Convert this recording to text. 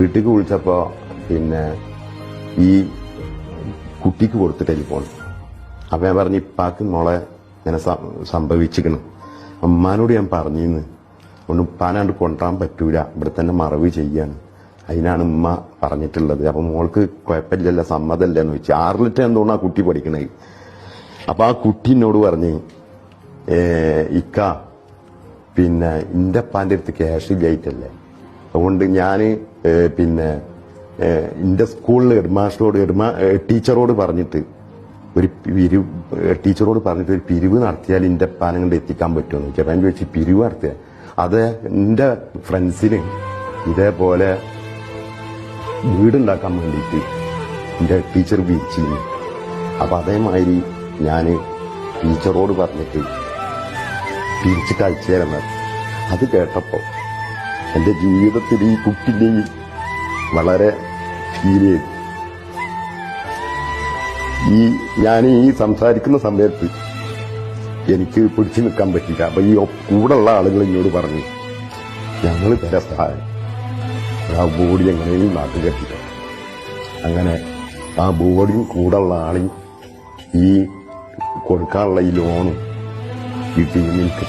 വീട്ടിലേക്ക് വിളിച്ചപ്പോ പിന്നെ ഈ കുട്ടിക്ക് കൊടുത്ത ടെലിഫോൺ അപ്പൊ ഞാൻ പറഞ്ഞു ഇപ്പാക്ക് മോളെ ഇങ്ങനെ സംഭവിച്ചിക്കണം അമ്മാനോട് ഞാൻ പറഞ്ഞിന്ന്. ഒന്ന് ഉപ്പാനാണ്ട് കൊണ്ടുവരാൻ പറ്റൂല. ഇവിടെ തന്നെ മറവ് ചെയ്യാണ്. അതിനാണ് ഉമ്മ പറഞ്ഞിട്ടുള്ളത്. അപ്പൊ മോൾക്ക് കുഴപ്പമില്ലല്ലോ സമ്മതല്ല എന്ന് വെച്ചു ആറിലിട്ട് ആ കുട്ടി പഠിക്കണേ അപ്പൊ ആ കുട്ടി എന്നോട് പറഞ്ഞ് ഇക്ക പിന്നെ ഇന്റെ അപ്പാന്റെ അടുത്ത് ക്യാഷ് ഇല്ലായിട്ടല്ലേ? അതുകൊണ്ട് ഞാൻ പിന്നെ എന്റെ സ്കൂളിൽ ഹെഡ് മാസ്റ്ററോട് ഹെഡ് മാ ടീച്ചറോട് പറഞ്ഞിട്ട് ഒരു പിരിവ് ടീച്ചറോട് പറഞ്ഞിട്ട് ഒരു പിരിവ് നടത്തിയാൽ എന്റെ പാനം കൊണ്ട് എത്തിക്കാൻ പറ്റുമെന്ന് ചോദിച്ചു അപ്പം ചോദിച്ചാൽ ചോദിച്ചു പിരിവ് നടത്തിയ അത് എന്റെ ഫ്രണ്ട്സിന് ഇതേപോലെ വീടുണ്ടാക്കാൻ വേണ്ടിയിട്ട് എന്റെ ടീച്ചർ വിരിച്ചിരുന്നു അപ്പം അതേമാതിരി ഞാൻ ടീച്ചറോട് പറഞ്ഞിട്ട് തിരിച്ചിട്ട് അയച്ചു തരാൻ അത് കേട്ടപ്പോ എന്റെ ജീവിതത്തിൽ ഈ കുട്ടിന്റെയും ഈ വളരെ ഫീൽ ഈ ഞാൻ ഈ സംസാരിക്കുന്ന സമയത്ത് എനിക്ക് പിടിച്ചു നിൽക്കാൻ പറ്റില്ല. അപ്പൊ ഈ കൂടെയുള്ള ആളുകൾ എന്നോട് പറഞ്ഞു ഞങ്ങൾ തരാം സഹായം. ആ ബോഡി എങ്ങനെയും നാട്ടിൽ അങ്ങനെ ആ ബോഡിയും കൂടെയുള്ള ആളെയും ഈ കൊടുക്കാനുള്ള ഈ ലോണും കിട്ടി എനിക്ക്